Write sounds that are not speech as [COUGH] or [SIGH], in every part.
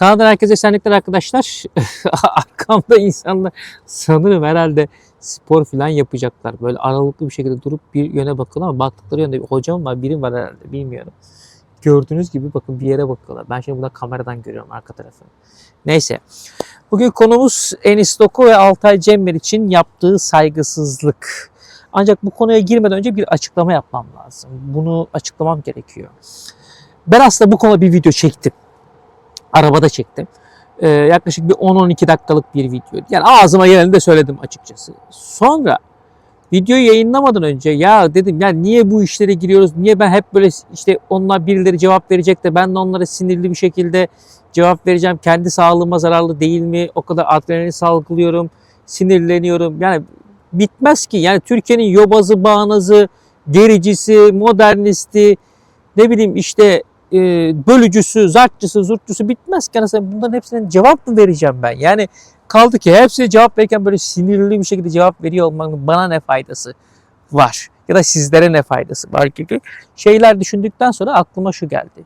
Kanaldan herkese esenlikler arkadaşlar. [LAUGHS] Arkamda insanlar sanırım herhalde spor falan yapacaklar. Böyle aralıklı bir şekilde durup bir yöne bakıyorlar ama baktıkları yönde bir hocam var, birim var herhalde bilmiyorum. Gördüğünüz gibi bakın bir yere bakıyorlar. Ben şimdi burada kameradan görüyorum arka tarafını. Neyse. Bugün konumuz Enis Doku ve Altay Cember için yaptığı saygısızlık. Ancak bu konuya girmeden önce bir açıklama yapmam lazım. Bunu açıklamam gerekiyor. Ben aslında bu konuda bir video çektim. Arabada çektim. Ee, yaklaşık bir 10-12 dakikalık bir video. Yani ağzıma geleni de söyledim açıkçası. Sonra videoyu yayınlamadan önce ya dedim ya niye bu işlere giriyoruz? Niye ben hep böyle işte onlar birileri cevap verecek de ben de onlara sinirli bir şekilde cevap vereceğim. Kendi sağlığıma zararlı değil mi? O kadar adrenalin salgılıyorum. Sinirleniyorum. Yani bitmez ki. Yani Türkiye'nin yobazı, bağnazı, gericisi, modernisti, ne bileyim işte e, bölücüsü, zartçısı, zurtçusu bitmez ki. Anasını bunların hepsine cevap mı vereceğim ben? Yani kaldı ki hepsine cevap verirken böyle sinirli bir şekilde cevap veriyor olmanın bana ne faydası var? Ya da sizlere ne faydası var gibi şeyler düşündükten sonra aklıma şu geldi.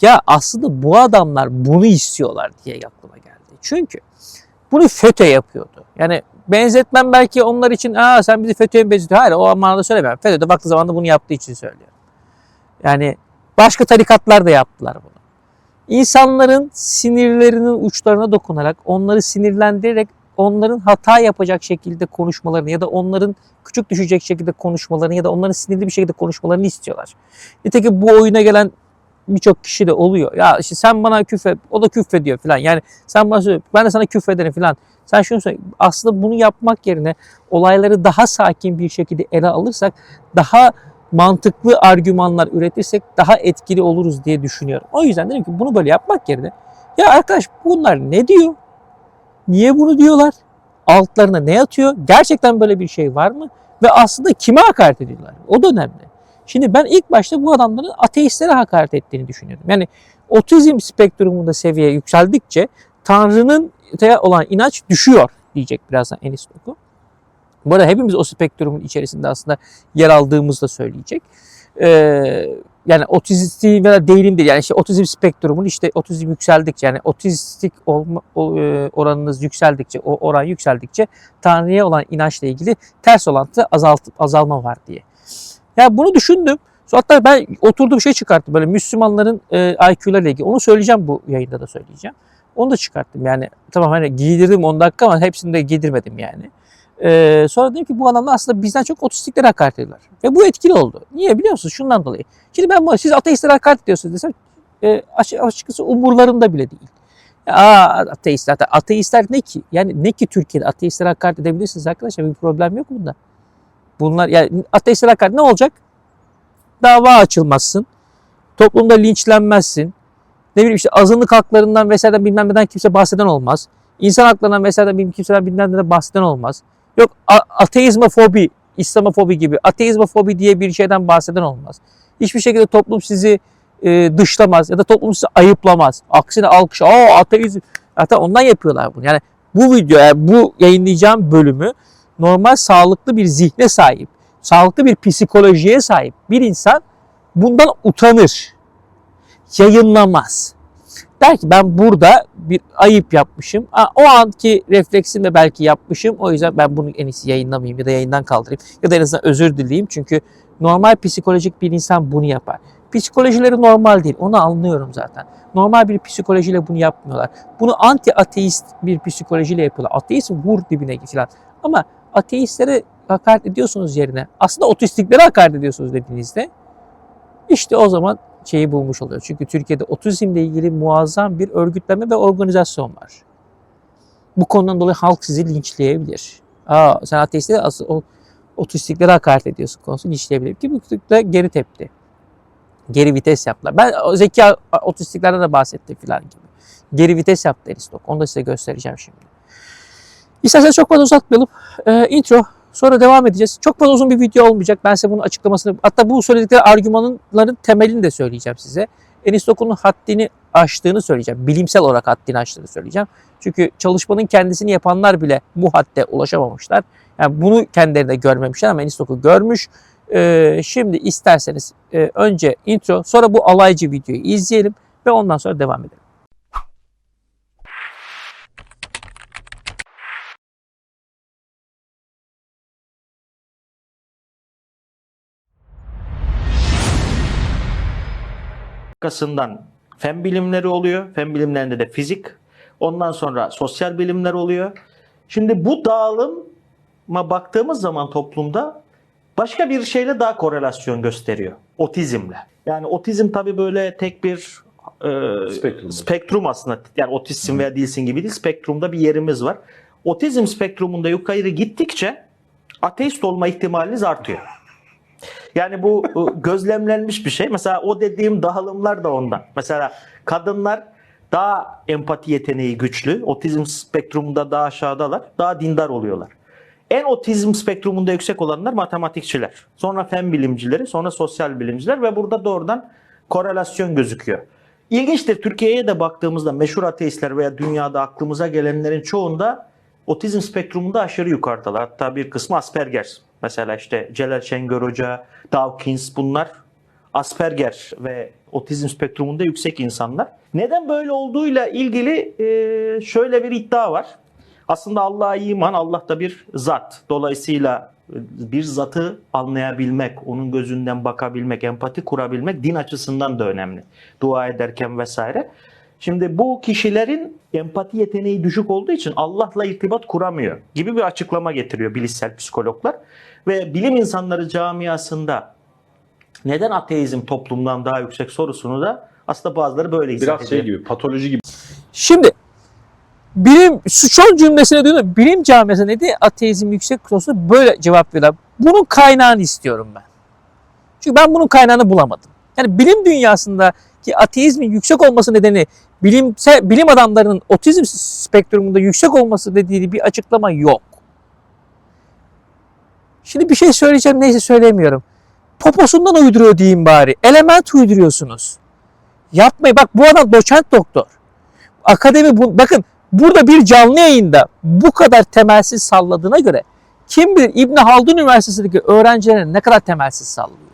Ya aslında bu adamlar bunu istiyorlar diye aklıma geldi. Çünkü bunu FETÖ yapıyordu. Yani benzetmem belki onlar için aa sen bizi FETÖ'ye benzetiyorsun? Hayır o manada söylemiyorum. FETÖ de baktığı zaman da bunu yaptığı için söylüyorum. Yani başka tarikatlar da yaptılar bunu. İnsanların sinirlerinin uçlarına dokunarak, onları sinirlendirerek onların hata yapacak şekilde konuşmalarını ya da onların küçük düşecek şekilde konuşmalarını ya da onların sinirli bir şekilde konuşmalarını istiyorlar. Nitekim bu oyuna gelen birçok kişi de oluyor. Ya işte sen bana küfret, o da küfrediyor falan. Yani sen bana söyle, ben de sana küfrederim falan. Sen şunu söyle. Aslında bunu yapmak yerine olayları daha sakin bir şekilde ele alırsak daha mantıklı argümanlar üretirsek daha etkili oluruz diye düşünüyorum. O yüzden dedim ki bunu böyle yapmak yerine ya arkadaş bunlar ne diyor? Niye bunu diyorlar? Altlarına ne yatıyor? Gerçekten böyle bir şey var mı? Ve aslında kime hakaret ediyorlar? O da önemli. Şimdi ben ilk başta bu adamların ateistlere hakaret ettiğini düşünüyorum. Yani otizm spektrumunda seviye yükseldikçe Tanrı'nın olan inanç düşüyor diyecek birazdan Enis Doku. Bu arada hepimiz o spektrumun içerisinde aslında yer aldığımızı da söyleyecek. Ee, yani otizm veya değilim değil. Yani işte otizm spektrumun işte otizm yükseldikçe yani otistik olma e, oranınız yükseldikçe, o oran yükseldikçe Tanrı'ya olan inançla ilgili ters olantı azalt, azalma var diye. Ya bunu düşündüm. Hatta ben oturduğum şey çıkarttım böyle Müslümanların e, IQ'larla ilgili. Onu söyleyeceğim bu yayında da söyleyeceğim. Onu da çıkarttım yani. Tamam hani giydirdim 10 dakika ama hepsini de giydirmedim yani. Ee, sonra dedim ki bu adamlar aslında bizden çok otistiklere hakaret ediyorlar. Ve bu etkili oldu. Niye biliyor musunuz? Şundan dolayı. Şimdi ben bu, siz ateistlere hakaret ediyorsunuz desem e, açıkçası umurlarında bile değil. Aa ateistler, ateistler ne ki? Yani ne ki Türkiye'de ateistlere hakaret edebilirsiniz arkadaşlar bir problem yok bunda. Bunlar yani ateistlere hakaret ne olacak? Dava açılmazsın. Toplumda linçlenmezsin. Ne bileyim işte azınlık haklarından vesaireden bilmem neden kimse bahseden olmaz. İnsan haklarından vesaireden bilmem kimseden bilmem neden bahseden olmaz. Yok ateizmofobi, İslamofobi gibi ateizmofobi diye bir şeyden bahseden olmaz. Hiçbir şekilde toplum sizi e, dışlamaz ya da toplum sizi ayıplamaz. Aksine alkış, aa ateizm. Hatta ondan yapıyorlar bunu. Yani bu video, yani bu yayınlayacağım bölümü normal sağlıklı bir zihne sahip, sağlıklı bir psikolojiye sahip bir insan bundan utanır. Yayınlamaz. Der ki ben burada bir ayıp yapmışım. O anki refleksimle belki yapmışım. O yüzden ben bunu en iyisi yayınlamayayım ya da yayından kaldırayım. Ya da en azından özür dileyeyim. Çünkü normal psikolojik bir insan bunu yapar. Psikolojileri normal değil. Onu anlıyorum zaten. Normal bir psikolojiyle bunu yapmıyorlar. Bunu anti ateist bir psikolojiyle yapıyorlar. Ateist vur dibine falan. Ama ateistlere hakaret ediyorsunuz yerine. Aslında otistiklere hakaret ediyorsunuz dediğinizde işte o zaman şeyi bulmuş oluyor. Çünkü Türkiye'de otizmle ilgili muazzam bir örgütleme ve organizasyon var. Bu konudan dolayı halk sizi linçleyebilir. Aa sen ateistlere asıl o otistiklere hakaret ediyorsun konusu linçleyebilir. Ki bu de geri tepti. Geri vites yaptılar. Ben zeki otistiklerden de bahsettim filan gibi. Geri vites yaptı Aristok. Onu da size göstereceğim şimdi. İsterseniz çok fazla uzatmayalım. Ee, intro Sonra devam edeceğiz. Çok fazla uzun bir video olmayacak. Ben size bunun açıklamasını, hatta bu söyledikleri argümanların temelini de söyleyeceğim size. Enis Doku'nun haddini aştığını söyleyeceğim. Bilimsel olarak haddini aştığını söyleyeceğim. Çünkü çalışmanın kendisini yapanlar bile bu hadde ulaşamamışlar. Yani bunu kendileri de görmemişler ama Enis Doku görmüş. Ee, şimdi isterseniz e, önce intro sonra bu alaycı videoyu izleyelim ve ondan sonra devam edelim. Arkasından fen bilimleri oluyor. Fen bilimlerinde de fizik. Ondan sonra sosyal bilimler oluyor. Şimdi bu dağılıma baktığımız zaman toplumda başka bir şeyle daha korelasyon gösteriyor. Otizmle. Yani otizm tabii böyle tek bir e, Spektrum. spektrum aslında. Yani otizm veya değilsin gibi değil. Spektrumda bir yerimiz var. Otizm spektrumunda yukarı gittikçe ateist olma ihtimaliniz artıyor. Yani bu gözlemlenmiş bir şey. Mesela o dediğim dağılımlar da ondan. Mesela kadınlar daha empati yeteneği güçlü. Otizm spektrumunda daha aşağıdalar. Daha dindar oluyorlar. En otizm spektrumunda yüksek olanlar matematikçiler. Sonra fen bilimcileri, sonra sosyal bilimciler ve burada doğrudan korelasyon gözüküyor. İlginçtir Türkiye'ye de baktığımızda meşhur ateistler veya dünyada aklımıza gelenlerin çoğunda otizm spektrumunda aşırı yukarıdalar. Hatta bir kısmı Asperger. Mesela işte Celal Şengör Hoca, Dawkins bunlar Asperger ve otizm spektrumunda yüksek insanlar. Neden böyle olduğuyla ilgili e, şöyle bir iddia var. Aslında Allah'a iman, Allah da bir zat. Dolayısıyla e, bir zatı anlayabilmek, onun gözünden bakabilmek, empati kurabilmek din açısından da önemli. Dua ederken vesaire. Şimdi bu kişilerin empati yeteneği düşük olduğu için Allah'la irtibat kuramıyor gibi bir açıklama getiriyor bilişsel psikologlar. Ve bilim insanları camiasında neden ateizm toplumdan daha yüksek sorusunu da aslında bazıları böyle izah Biraz şey gibi patoloji gibi. Şimdi bilim şu son cümlesine dönüyorum. Bilim camiası ne diye ateizm yüksek sorusuna böyle cevap veriyor. Bunun kaynağını istiyorum ben. Çünkü ben bunun kaynağını bulamadım. Yani bilim dünyasındaki ateizmin yüksek olması nedeni bilimsel bilim adamlarının otizm spektrumunda yüksek olması dediği bir açıklama yok. Şimdi bir şey söyleyeceğim neyse söylemiyorum. Poposundan uyduruyor diyeyim bari. Element uyduruyorsunuz. Yapmayın. Bak bu adam doçent doktor. Akademi bu, bakın burada bir canlı yayında bu kadar temelsiz salladığına göre kim bilir İbn Haldun Üniversitesi'ndeki öğrencilerin ne kadar temelsiz sallıyor.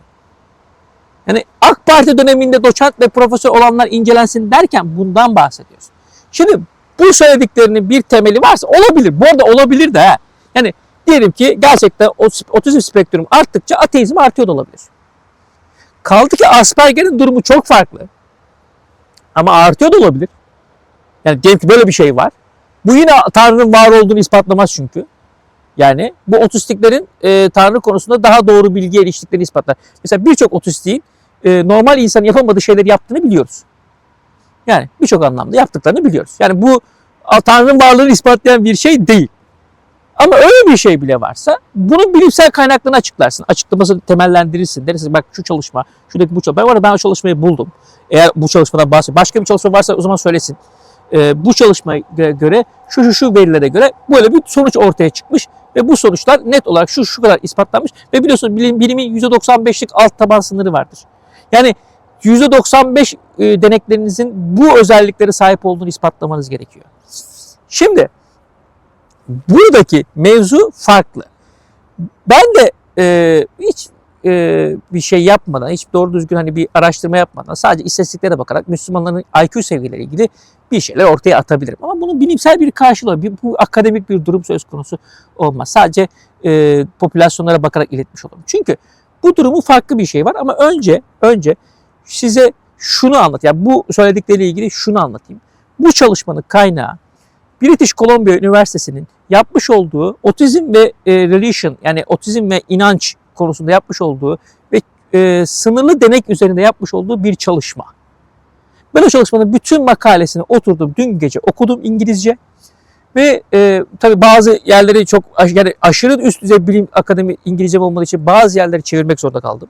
Yani AK Parti döneminde doçent ve profesör olanlar incelensin derken bundan bahsediyoruz. Şimdi bu söylediklerinin bir temeli varsa olabilir. Bu arada olabilir de. Yani diyelim ki gerçekten ot- otizm spektrum arttıkça ateizm artıyor da olabilir. Kaldı ki Asperger'in durumu çok farklı. Ama artıyor da olabilir. Yani diyelim ki böyle bir şey var. Bu yine Tanrı'nın var olduğunu ispatlamaz çünkü. Yani bu otistiklerin e, Tanrı konusunda daha doğru bilgiye eriştiklerini ispatlar. Mesela birçok otistiğin e, normal insanın yapamadığı şeyleri yaptığını biliyoruz. Yani birçok anlamda yaptıklarını biliyoruz. Yani bu Tanrı'nın varlığını ispatlayan bir şey değil. Ama öyle bir şey bile varsa bunun bilimsel kaynaklarını açıklarsın. Açıklamasını temellendirirsin. Dersin bak şu çalışma, şuradaki bu çalışma. Ben, var ya, ben o çalışmayı buldum. Eğer bu çalışmadan bahsediyor. Başka bir çalışma varsa o zaman söylesin. Ee, bu çalışmaya göre şu şu şu verilere göre böyle bir sonuç ortaya çıkmış ve bu sonuçlar net olarak şu şu kadar ispatlanmış ve biliyorsunuz bilim, bilimin %95'lik alt taban sınırı vardır. Yani %95 e, deneklerinizin bu özelliklere sahip olduğunu ispatlamanız gerekiyor. Şimdi buradaki mevzu farklı. Ben de e, hiç e, bir şey yapmadan, hiç doğru düzgün hani bir araştırma yapmadan sadece istatistiklere bakarak Müslümanların IQ seviyeleri ilgili bir şeyler ortaya atabilirim. Ama bunun bilimsel bir karşılığı, bir, bu akademik bir durum söz konusu olmaz. Sadece e, popülasyonlara bakarak iletmiş olurum. Çünkü bu durumun farklı bir şey var ama önce önce size şunu anlat. Yani bu söyledikleriyle ilgili şunu anlatayım. Bu çalışmanın kaynağı British Columbia Üniversitesi'nin yapmış olduğu otizm ve e, religion yani otizm ve inanç konusunda yapmış olduğu ve e, sınırlı denek üzerinde yapmış olduğu bir çalışma. Ben o çalışmanın bütün makalesini oturdum dün gece okudum İngilizce ve e, tabii bazı yerleri çok yani aşırı üst düzey bilim akademi İngilizce olmadığı için bazı yerleri çevirmek zorunda kaldım.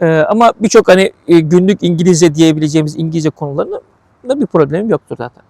E, ama birçok hani e, günlük İngilizce diyebileceğimiz İngilizce konularında da bir problemim yoktur zaten.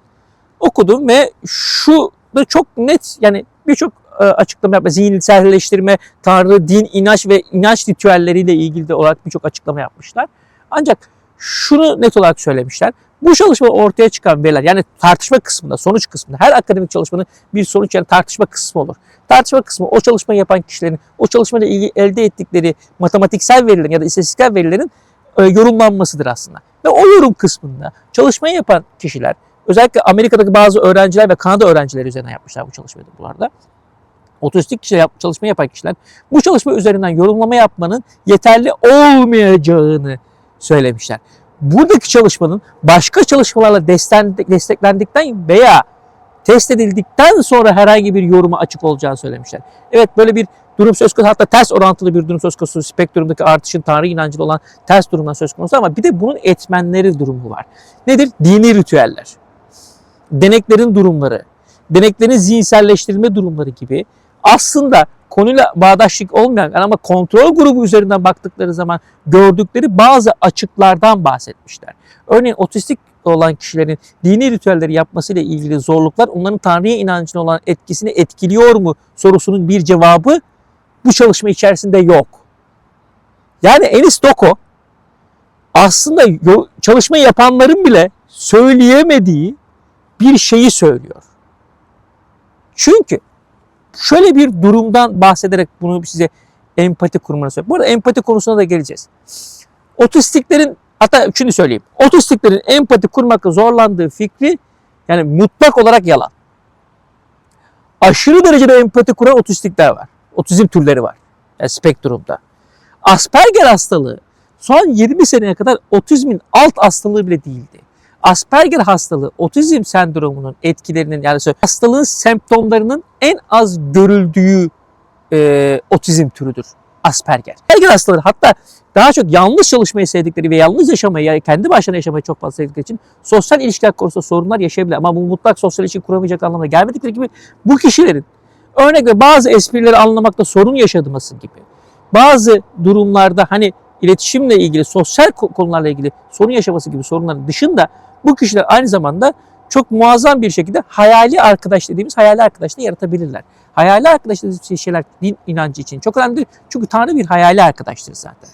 Okudum ve şu da çok net yani birçok e, açıklama yapma, zihinselleştirme, tanrı, din, inanç ve inanç ritüelleriyle ilgili de olarak birçok açıklama yapmışlar. Ancak şunu net olarak söylemişler. Bu çalışma ortaya çıkan veriler yani tartışma kısmında, sonuç kısmında her akademik çalışmanın bir sonuç yani tartışma kısmı olur. Tartışma kısmı o çalışmayı yapan kişilerin o çalışmayla ilgili elde ettikleri matematiksel verilerin ya da istatistiksel verilerin e, yorumlanmasıdır aslında. Ve o yorum kısmında çalışmayı yapan kişiler özellikle Amerika'daki bazı öğrenciler ve Kanada öğrencileri üzerine yapmışlar bu çalışmayı bu arada. Otistik kişiler yap, çalışma yapan kişiler bu çalışma üzerinden yorumlama yapmanın yeterli olmayacağını söylemişler. Buradaki çalışmanın başka çalışmalarla destek- desteklendikten veya test edildikten sonra herhangi bir yoruma açık olacağını söylemişler. Evet böyle bir durum söz konusu hatta ters orantılı bir durum söz konusu spektrumdaki artışın Tanrı inancıyla olan ters durumdan söz konusu ama bir de bunun etmenleri durumu var. Nedir? Dini ritüeller, deneklerin durumları, deneklerin zihinselleştirilme durumları gibi aslında konuyla bağdaşlık olmayan ama kontrol grubu üzerinden baktıkları zaman gördükleri bazı açıklardan bahsetmişler. Örneğin otistik olan kişilerin dini ritüelleri yapmasıyla ilgili zorluklar onların Tanrı'ya inancına olan etkisini etkiliyor mu sorusunun bir cevabı bu çalışma içerisinde yok. Yani Enis Doko aslında çalışma yapanların bile söyleyemediği bir şeyi söylüyor. Çünkü şöyle bir durumdan bahsederek bunu size empati kurmanı söylüyorum. Bu arada empati konusuna da geleceğiz. Otistiklerin hatta şunu söyleyeyim. Otistiklerin empati kurmakta zorlandığı fikri yani mutlak olarak yalan. Aşırı derecede empati kuran otistikler var. Otizm türleri var. Yani spektrumda. Asperger hastalığı son 20 seneye kadar otizmin alt hastalığı bile değildi. Asperger hastalığı otizm sendromunun etkilerinin yani hastalığın semptomlarının en az görüldüğü e, otizm türüdür. Asperger. Asperger hastaları hatta daha çok yalnız çalışmayı sevdikleri ve yalnız yaşamayı yani kendi başına yaşamayı çok fazla sevdikleri için sosyal ilişkiler konusunda sorunlar yaşayabilir. Ama bu mutlak sosyal ilişki kuramayacak anlamına gelmedikleri gibi bu kişilerin örnek ve bazı esprileri anlamakta sorun yaşaması gibi bazı durumlarda hani iletişimle ilgili, sosyal ko- konularla ilgili sorun yaşaması gibi sorunların dışında bu kişiler aynı zamanda çok muazzam bir şekilde hayali arkadaş dediğimiz hayali arkadaş da yaratabilirler. Hayali arkadaş dediğimiz şeyler din inancı için çok önemlidir. Çünkü Tanrı bir hayali arkadaştır zaten.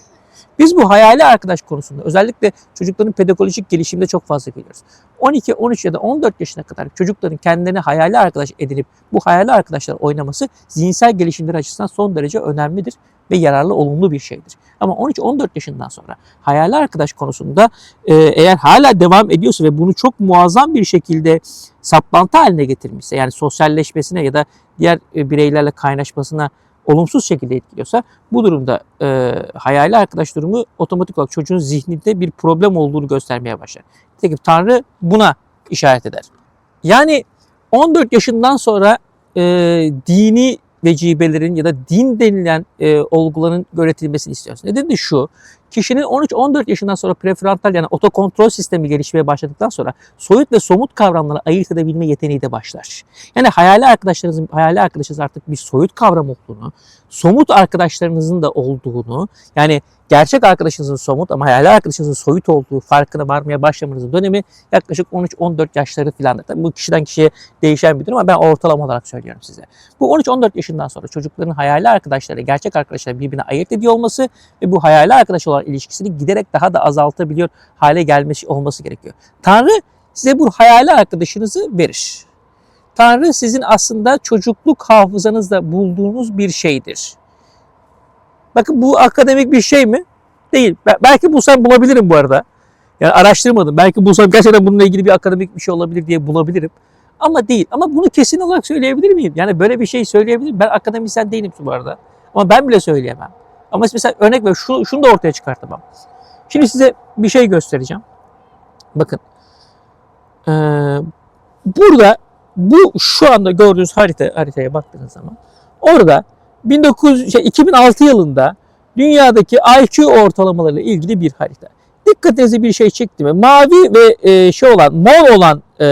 Biz bu hayali arkadaş konusunda özellikle çocukların pedagojik gelişiminde çok fazla biliyoruz. 12, 13 ya da 14 yaşına kadar çocukların kendilerine hayali arkadaş edinip bu hayali arkadaşlar oynaması zihinsel gelişimleri açısından son derece önemlidir ve yararlı, olumlu bir şeydir. Ama 13-14 yaşından sonra hayali arkadaş konusunda e, eğer hala devam ediyorsa ve bunu çok muazzam bir şekilde saplantı haline getirmişse yani sosyalleşmesine ya da diğer e, bireylerle kaynaşmasına olumsuz şekilde etkiliyorsa bu durumda e, hayali arkadaş durumu otomatik olarak çocuğun zihninde bir problem olduğunu göstermeye başlar. Nitekim Tanrı buna işaret eder. Yani 14 yaşından sonra e, dini vecibelerin ya da din denilen e, olguların öğretilmesini istiyoruz. Neden de şu, kişinin 13-14 yaşından sonra prefrontal yani otokontrol sistemi gelişmeye başladıktan sonra soyut ve somut kavramları ayırt edebilme yeteneği de başlar. Yani hayali arkadaşlarınızın, hayali arkadaşınız artık bir soyut kavram olduğunu, somut arkadaşlarınızın da olduğunu, yani gerçek arkadaşınızın somut ama hayali arkadaşınızın soyut olduğu farkına varmaya başlamanızın dönemi yaklaşık 13-14 yaşları filandır. Tabii bu kişiden kişiye değişen bir durum ama ben ortalama olarak söylüyorum size. Bu 13-14 yaşından sonra çocukların hayali arkadaşları, gerçek arkadaşları birbirine ayırt ediyor olması ve bu hayali arkadaş olan ilişkisini giderek daha da azaltabiliyor hale gelmesi olması gerekiyor. Tanrı size bu hayali arkadaşınızı verir. Tanrı sizin aslında çocukluk hafızanızda bulduğunuz bir şeydir. Bakın bu akademik bir şey mi? Değil. Be- belki bulsam bulabilirim bu arada. Yani araştırmadım. Belki bulsam gerçekten bununla ilgili bir akademik bir şey olabilir diye bulabilirim. Ama değil. Ama bunu kesin olarak söyleyebilir miyim? Yani böyle bir şey söyleyebilirim. Ben akademisyen değilim bu arada. Ama ben bile söyleyemem. Ama mesela örnek ver şunu, şunu da ortaya çıkartamam. Şimdi size bir şey göstereceğim. Bakın. Ee, burada bu şu anda gördüğünüz harita haritaya baktığınız zaman orada 19 şey, 2006 yılında dünyadaki IQ ortalamalarıyla ilgili bir harita. Dikkatinizi bir şey çekti mi? Mavi ve e, şey olan mor olan e,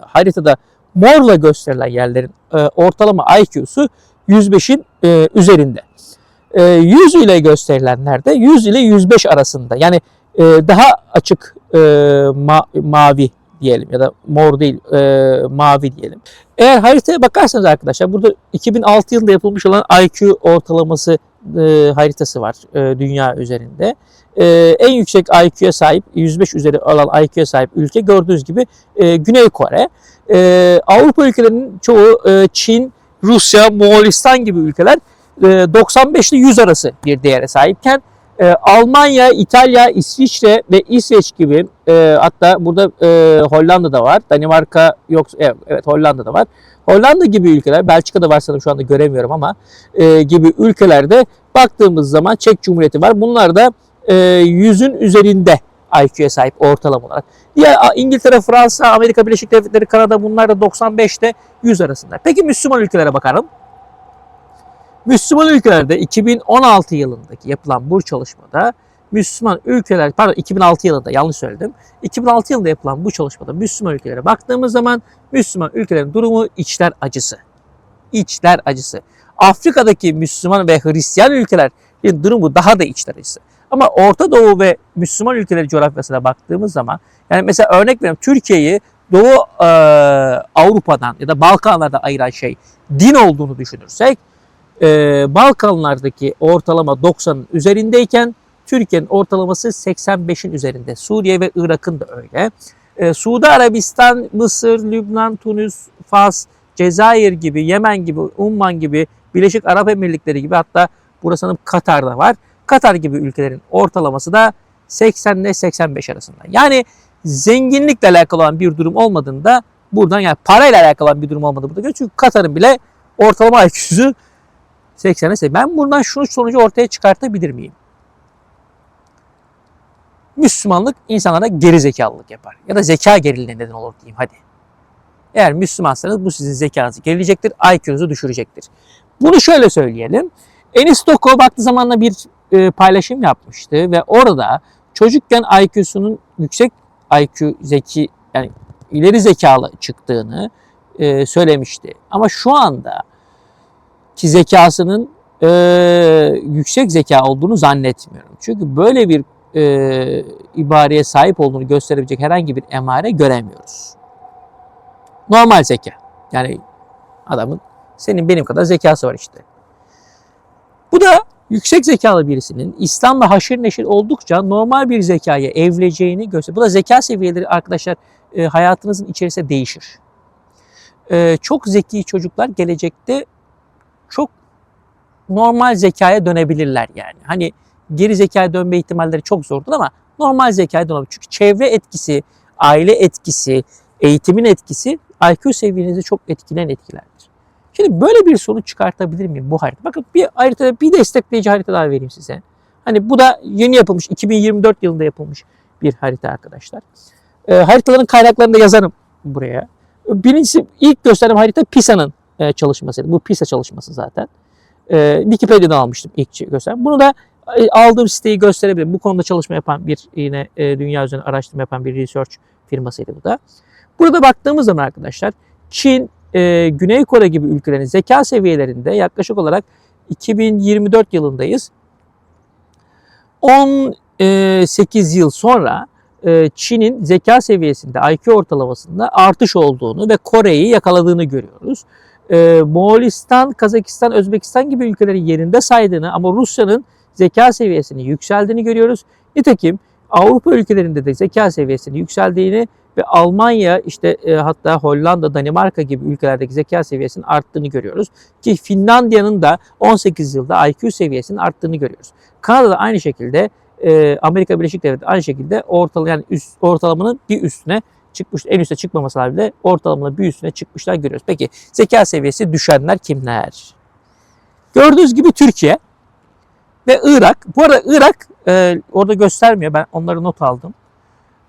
haritada morla gösterilen yerlerin e, ortalama IQ'su 105'in e, üzerinde. E, 100 ile gösterilenler de 100 ile 105 arasında. Yani e, daha açık e, ma- mavi diyelim ya da mor değil e, mavi diyelim. Eğer haritaya bakarsanız arkadaşlar burada 2006 yılında yapılmış olan IQ ortalaması e, haritası var e, dünya üzerinde. E, en yüksek IQ'ya sahip 105 üzeri olan IQ'ya sahip ülke gördüğünüz gibi e, Güney Kore. E, Avrupa ülkelerinin çoğu e, Çin, Rusya, Moğolistan gibi ülkeler e, 95 ile 100 arası bir değere sahipken e, Almanya, İtalya, İsviçre ve İsveç gibi e, hatta burada e, Hollanda'da var. Danimarka yok evet, evet Hollanda'da var. Hollanda gibi ülkeler, Belçika'da var sanırım şu anda göremiyorum ama e, gibi ülkelerde baktığımız zaman Çek Cumhuriyeti var. Bunlar da e, yüzün üzerinde IQ'ya sahip ortalama olarak. Diğer İngiltere, Fransa, Amerika Birleşik Devletleri, Kanada bunlar da 95'te 100 arasında. Peki Müslüman ülkelere bakalım. Müslüman ülkelerde 2016 yılındaki yapılan bu çalışmada Müslüman ülkeler, pardon 2006 yılında yanlış söyledim. 2006 yılında yapılan bu çalışmada Müslüman ülkelere baktığımız zaman Müslüman ülkelerin durumu içler acısı. İçler acısı. Afrika'daki Müslüman ve Hristiyan ülkelerin durumu daha da içler acısı. Ama Orta Doğu ve Müslüman ülkeleri coğrafyasına baktığımız zaman yani mesela örnek veriyorum Türkiye'yi Doğu e, Avrupa'dan ya da Balkanlardan ayıran şey din olduğunu düşünürsek e, Balkanlardaki ortalama 90'ın üzerindeyken Türkiye'nin ortalaması 85'in üzerinde. Suriye ve Irak'ın da öyle. E, Suudi Arabistan, Mısır, Lübnan, Tunus, Fas, Cezayir gibi, Yemen gibi, Umman gibi, Birleşik Arap Emirlikleri gibi hatta burası sanırım Katar'da var. Katar gibi ülkelerin ortalaması da 80 ile 85 arasında. Yani zenginlikle alakalı olan bir durum olmadığında buradan yani parayla alakalı olan bir durum olmadığı burada. Çünkü Katar'ın bile ortalama IQ'su 80'e 80. Ben buradan şunu sonucu ortaya çıkartabilir miyim? Müslümanlık insanlara geri zekalılık yapar. Ya da zeka geriliğine neden olur diyeyim hadi. Eğer Müslümansanız bu sizin zekanızı gerileyecektir, IQ'nuzu düşürecektir. Bunu şöyle söyleyelim. Enis Toko baktığı zamanla bir e, paylaşım yapmıştı ve orada çocukken IQ'sunun yüksek IQ zeki yani ileri zekalı çıktığını e, söylemişti. Ama şu anda ki zekasının e, yüksek zeka olduğunu zannetmiyorum. Çünkü böyle bir e, ibareye sahip olduğunu gösterebilecek herhangi bir emare göremiyoruz. Normal zeka. Yani adamın senin benim kadar zekası var işte. Bu da yüksek zekalı birisinin İslam'la haşır neşir oldukça normal bir zekaya evleyeceğini gösteriyor. Bu da zeka seviyeleri arkadaşlar e, hayatınızın içerisinde değişir. E, çok zeki çocuklar gelecekte çok normal zekaya dönebilirler yani. Hani geri zekaya dönme ihtimalleri çok zordur ama normal zekaya dönebilir. Çünkü çevre etkisi, aile etkisi, eğitimin etkisi IQ seviyenizi çok etkileyen etkilerdir. Şimdi böyle bir sonuç çıkartabilir miyim bu harita? Bakın bir haritada bir destekleyici harita daha vereyim size. Hani bu da yeni yapılmış, 2024 yılında yapılmış bir harita arkadaşlar. Ee, haritaların kaynaklarını da yazarım buraya. Birincisi ilk gösterdiğim harita PISA'nın e, çalışmasıydı. Bu PISA çalışması zaten. Ee, Wikipedia'dan almıştım ilk gösteren. Bunu da e, aldığım siteyi gösterebilirim. Bu konuda çalışma yapan bir yine e, dünya üzerine araştırma yapan bir research firmasıydı bu da. Burada baktığımız zaman arkadaşlar Çin, e, Güney Kore gibi ülkelerin zeka seviyelerinde yaklaşık olarak 2024 yılındayız. 18 yıl sonra e, Çin'in zeka seviyesinde IQ ortalamasında artış olduğunu ve Kore'yi yakaladığını görüyoruz. E, Moğolistan, Kazakistan, Özbekistan gibi ülkelerin yerinde saydığını ama Rusya'nın zeka seviyesinin yükseldiğini görüyoruz. Nitekim Avrupa ülkelerinde de zeka seviyesinin yükseldiğini ve Almanya işte e, hatta Hollanda, Danimarka gibi ülkelerdeki zeka seviyesinin arttığını görüyoruz. Ki Finlandiya'nın da 18 yılda IQ seviyesinin arttığını görüyoruz. Kanada'da aynı şekilde e, Amerika Birleşik Devletleri aynı şekilde ortalama yani üst, ortalamanın bir üstüne çıkmış. En üste çıkmaması bile ortalamanın bir üstüne çıkmışlar görüyoruz. Peki zeka seviyesi düşenler kimler? Gördüğünüz gibi Türkiye ve Irak. Bu arada Irak e, orada göstermiyor. Ben onları not aldım.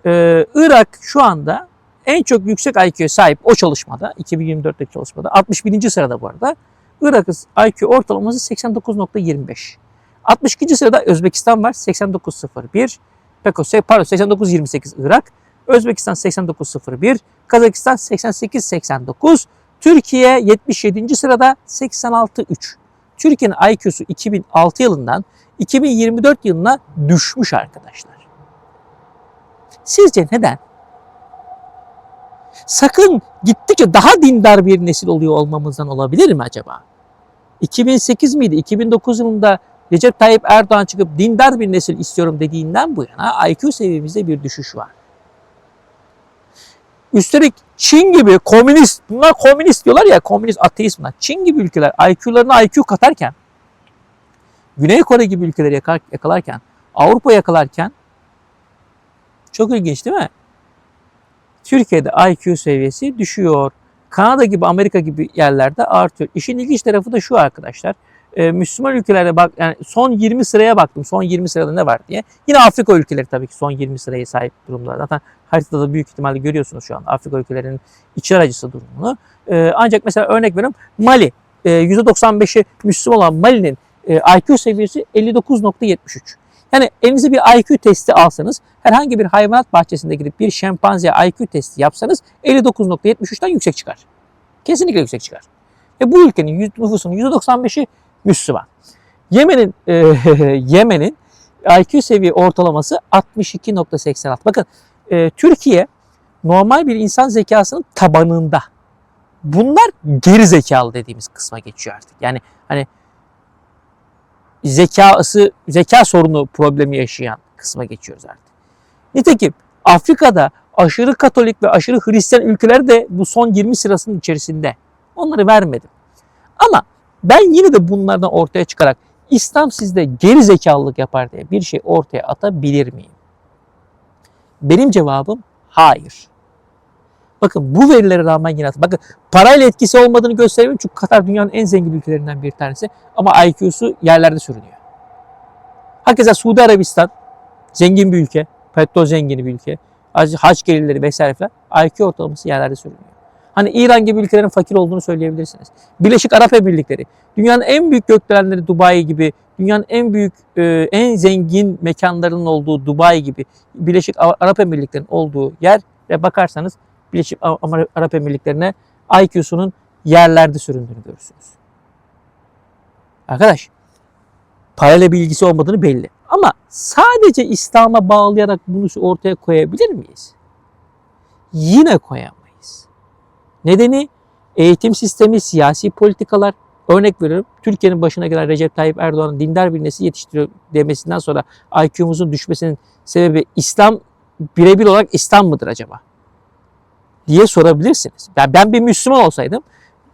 Ee, Irak şu anda en çok yüksek IQ'ya sahip o çalışmada, 2024'teki çalışmada, 61. sırada bu arada. Irak'ın IQ ortalaması 89.25. 62. sırada Özbekistan var, 89.01. Peki, pardon 89.28 Irak. Özbekistan 89.01. Kazakistan 88.89. Türkiye 77. sırada 86.3. Türkiye'nin IQ'su 2006 yılından 2024 yılına düşmüş arkadaşlar. Sizce neden? Sakın gittikçe daha dindar bir nesil oluyor olmamızdan olabilir mi acaba? 2008 miydi? 2009 yılında Recep Tayyip Erdoğan çıkıp dindar bir nesil istiyorum dediğinden bu yana IQ seviyemizde bir düşüş var. Üstelik Çin gibi komünist, bunlar komünist diyorlar ya, komünist ateist bunlar. Çin gibi ülkeler IQ'larına IQ katarken, Güney Kore gibi ülkeleri yakalarken, Avrupa yakalarken çok ilginç değil mi? Türkiye'de IQ seviyesi düşüyor. Kanada gibi, Amerika gibi yerlerde artıyor. İşin ilginç tarafı da şu arkadaşlar. E, Müslüman ülkelere bak yani son 20 sıraya baktım. Son 20 sırada ne var diye. Yine Afrika ülkeleri tabii ki son 20 sıraya sahip durumda. Zaten haritada da büyük ihtimalle görüyorsunuz şu an Afrika ülkelerinin içler acısı durumunu. E, ancak mesela örnek veriyorum Mali. E, %95'i Müslüman olan Mali'nin e, IQ seviyesi 59.73. Yani elinize bir IQ testi alsanız, herhangi bir hayvanat bahçesinde gidip bir şempanzeye IQ testi yapsanız 59.73'ten yüksek çıkar. Kesinlikle yüksek çıkar. Ve bu ülkenin nüfusunun %95'i Müslüman. Yemen'in e, [LAUGHS] Yemen'in IQ seviye ortalaması 62.86. Bakın e, Türkiye normal bir insan zekasının tabanında. Bunlar geri zekalı dediğimiz kısma geçiyor artık. Yani hani zekası, zeka sorunu problemi yaşayan kısma geçiyoruz artık. Nitekim Afrika'da aşırı Katolik ve aşırı Hristiyan ülkeler de bu son 20 sırasının içerisinde. Onları vermedim. Ama ben yine de bunlardan ortaya çıkarak İslam sizde geri zekalılık yapar diye bir şey ortaya atabilir miyim? Benim cevabım hayır. Bakın bu verilere rağmen yine bakın parayla etkisi olmadığını gösteriyorum çünkü Katar dünyanın en zengin ülkelerinden bir tanesi ama IQ'su yerlerde sürünüyor. Hakeza Suudi Arabistan zengin bir ülke, petrol zengini bir ülke, hac gelirleri vesaire falan IQ ortalaması yerlerde sürünüyor. Hani İran gibi ülkelerin fakir olduğunu söyleyebilirsiniz. Birleşik Arap Emirlikleri, dünyanın en büyük gökdelenleri Dubai gibi, dünyanın en büyük, e, en zengin mekanlarının olduğu Dubai gibi Birleşik Arap Emirlikleri'nin olduğu yer ve bakarsanız Birleşik Arap Emirlikleri'ne IQ'sunun yerlerde süründüğünü görürsünüz. Arkadaş, parayla bir ilgisi olmadığını belli. Ama sadece İslam'a bağlayarak bunu ortaya koyabilir miyiz? Yine koyamayız. Nedeni eğitim sistemi, siyasi politikalar. Örnek veriyorum Türkiye'nin başına gelen Recep Tayyip Erdoğan'ın dindar bir nesil yetiştiriyor demesinden sonra IQ'muzun düşmesinin sebebi İslam birebir olarak İslam mıdır acaba? diye sorabilirsiniz. Yani ben bir Müslüman olsaydım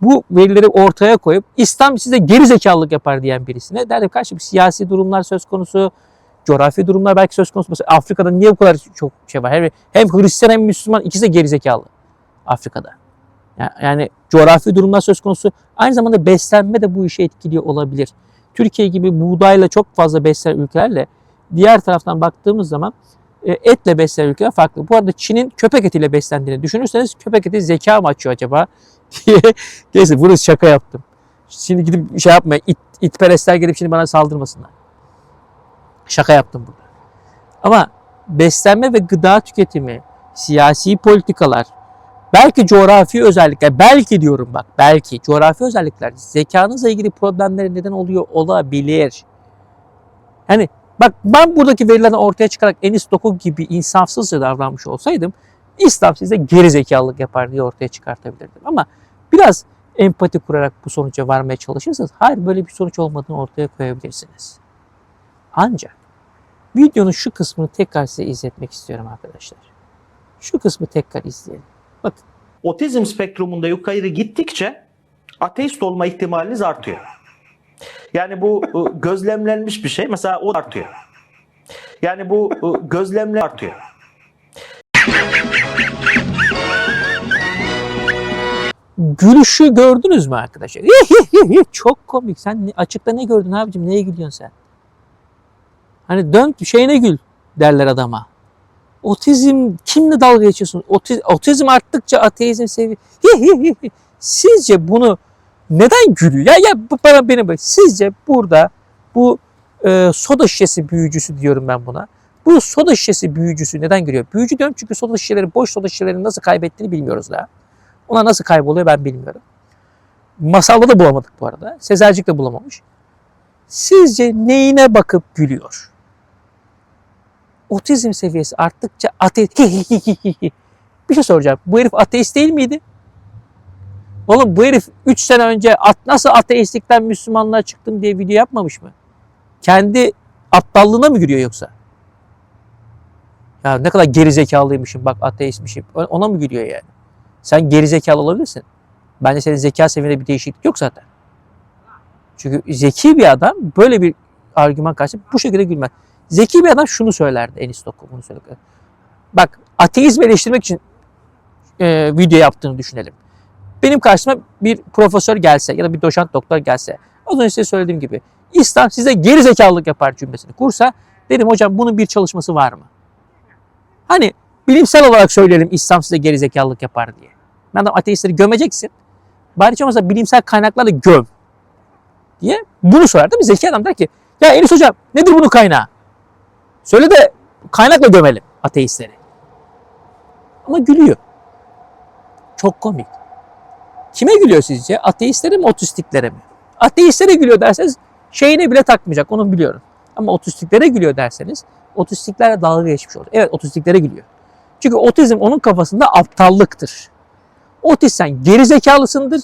bu verileri ortaya koyup İslam size geri zekalılık yapar diyen birisine derdim karşı siyasi durumlar söz konusu, coğrafi durumlar belki söz konusu. Mesela Afrika'da niye bu kadar çok şey var? Hem Hristiyan hem Müslüman ikisi de geri zekalı Afrika'da. Yani, coğrafi durumlar söz konusu. Aynı zamanda beslenme de bu işi etkiliyor olabilir. Türkiye gibi buğdayla çok fazla beslenen ülkelerle diğer taraftan baktığımız zaman e, etle beslenen ülkeler farklı. Bu arada Çin'in köpek etiyle beslendiğini düşünürseniz köpek eti zeka mı açıyor acaba [LAUGHS] diye. Neyse bunu şaka yaptım. Şimdi gidip şey yapma it, itperestler gelip şimdi bana saldırmasınlar. Şaka yaptım burada. Ama beslenme ve gıda tüketimi, siyasi politikalar, belki coğrafi özellikler, belki diyorum bak, belki coğrafi özellikler zekanızla ilgili problemlerin neden oluyor olabilir. Yani bak ben buradaki verilerden ortaya çıkarak Enis Dokun gibi insafsızca davranmış olsaydım İslam size geri zekalılık yapar diye ortaya çıkartabilirdim. Ama biraz empati kurarak bu sonuca varmaya çalışırsanız hayır böyle bir sonuç olmadığını ortaya koyabilirsiniz. Ancak videonun şu kısmını tekrar size izletmek istiyorum arkadaşlar. Şu kısmı tekrar izleyelim. Bakın. [LAUGHS] Otizm spektrumunda yukarı gittikçe ateist olma ihtimaliniz artıyor. Yani bu ı, gözlemlenmiş bir şey. Mesela o artıyor. Yani bu ı, gözlemle artıyor. Gülüşü gördünüz mü arkadaşlar? Çok komik. Sen açıkta ne gördün abicim? Neye gülüyorsun sen? Hani dön şeyine gül derler adama. Otizm kimle dalga geçiyorsun? Otiz, otizm arttıkça ateizm sevi. Sizce bunu neden gülüyor? Ya ya bu bana beni bak. Sizce burada bu e, soda şişesi büyücüsü diyorum ben buna. Bu soda şişesi büyücüsü neden gülüyor? Büyücü diyorum çünkü soda şişeleri, boş soda şişelerini nasıl kaybettiğini bilmiyoruz daha. Ona nasıl kayboluyor ben bilmiyorum. Masalda da bulamadık bu arada. Sezercik de bulamamış. Sizce neyine bakıp gülüyor? Otizm seviyesi arttıkça ateist... bir şey soracağım. Bu herif ateist değil miydi? Oğlum bu herif 3 sene önce at, nasıl ateistlikten Müslümanlığa çıktım diye video yapmamış mı? Kendi aptallığına mı gülüyor yoksa? Ya ne kadar gerizekalıymışım bak ateistmişim. Ona mı gülüyor yani? Sen gerizekalı olabilirsin. Bence senin zeka seviyende bir değişiklik yok zaten. Çünkü zeki bir adam böyle bir argüman karşı bu şekilde gülmez. Zeki bir adam şunu söylerdi Enis Dokku bunu söylerdi. Bak ateizmi eleştirmek için e, video yaptığını düşünelim. Benim karşıma bir profesör gelse ya da bir doçent doktor gelse Az önce size söylediğim gibi İslam size geri zekalılık yapar cümlesini kursa dedim hocam bunun bir çalışması var mı? Hani bilimsel olarak söyleyelim İslam size geri zekalılık yapar diye. Madem ateistleri gömeceksin bari hiç olmazsa bilimsel kaynaklarla göm diye bunu sorar değil mi? Zeki adam der ki ya Enis hocam nedir bunun kaynağı? Söyle de kaynakla gömelim ateistleri. Ama gülüyor. Çok komik. Kime gülüyor sizce? Ateistlere mi, otistiklere mi? Ateistlere gülüyor derseniz şeyine bile takmayacak, onu biliyorum. Ama otistiklere gülüyor derseniz otistiklerle dalga geçmiş olur. Evet, otistiklere gülüyor. Çünkü otizm onun kafasında aptallıktır. Otist sen geri zekalısındır.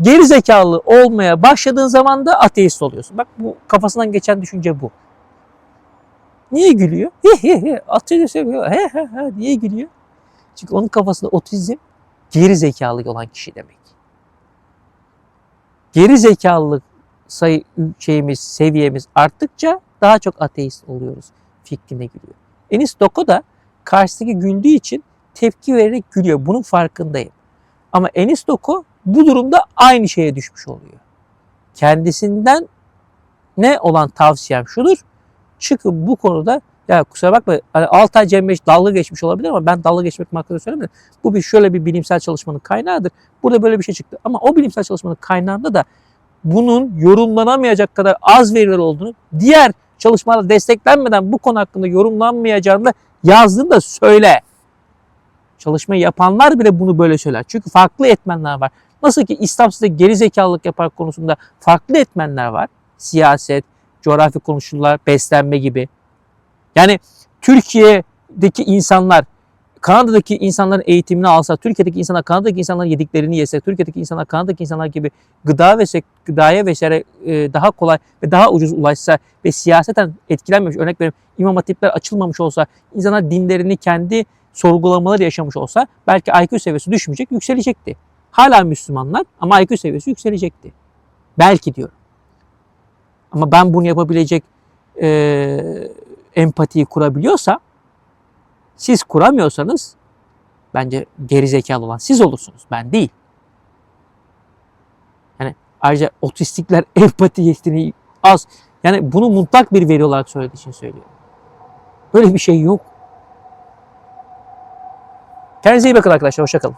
Geri zekalı olmaya başladığın zaman da ateist oluyorsun. Bak bu kafasından geçen düşünce bu. Niye gülüyor? He he he. Ateist seviyor. He he he. Niye gülüyor? Çünkü onun kafasında otizm geri zekalı olan kişi demek. Geri zekalılık sayı şeyimiz, seviyemiz arttıkça daha çok ateist oluyoruz fikrine gülüyor. Enis Doko da karşısındaki güldüğü için tepki vererek gülüyor. Bunun farkındayım. Ama Enis Doko bu durumda aynı şeye düşmüş oluyor. Kendisinden ne olan tavsiyem şudur. Çıkın bu konuda ya kusura bakma hani Altay Cem dalga geçmiş olabilir ama ben dalga geçmek maksadıyla söylemedim. Bu bir şöyle bir bilimsel çalışmanın kaynağıdır. Burada böyle bir şey çıktı. Ama o bilimsel çalışmanın kaynağında da bunun yorumlanamayacak kadar az veriler olduğunu, diğer çalışmalarla desteklenmeden bu konu hakkında yorumlanmayacağını da yazdığını da söyle. Çalışmayı yapanlar bile bunu böyle söyler. Çünkü farklı etmenler var. Nasıl ki İslam size geri zekalılık yapar konusunda farklı etmenler var. Siyaset, coğrafi koşullar, beslenme gibi. Yani Türkiye'deki insanlar Kanada'daki insanların eğitimini alsa, Türkiye'deki insanlar Kanada'daki insanların yediklerini yese, Türkiye'deki insanlar Kanada'daki insanlar gibi gıda ve gıdaya vesaire e, daha kolay ve daha ucuz ulaşsa ve siyaseten etkilenmemiş, örnek veriyorum imam hatipler açılmamış olsa, insanlar dinlerini kendi sorgulamaları yaşamış olsa belki IQ seviyesi düşmeyecek, yükselecekti. Hala Müslümanlar ama IQ seviyesi yükselecekti. Belki diyorum. Ama ben bunu yapabilecek e, empatiyi kurabiliyorsa siz kuramıyorsanız bence geri zekalı olan siz olursunuz. Ben değil. Yani ayrıca otistikler [LAUGHS] empati yeteneği az. Yani bunu mutlak bir veri olarak söylediği için söylüyorum. Böyle bir şey yok. Kendinize iyi bakın arkadaşlar. Hoşçakalın.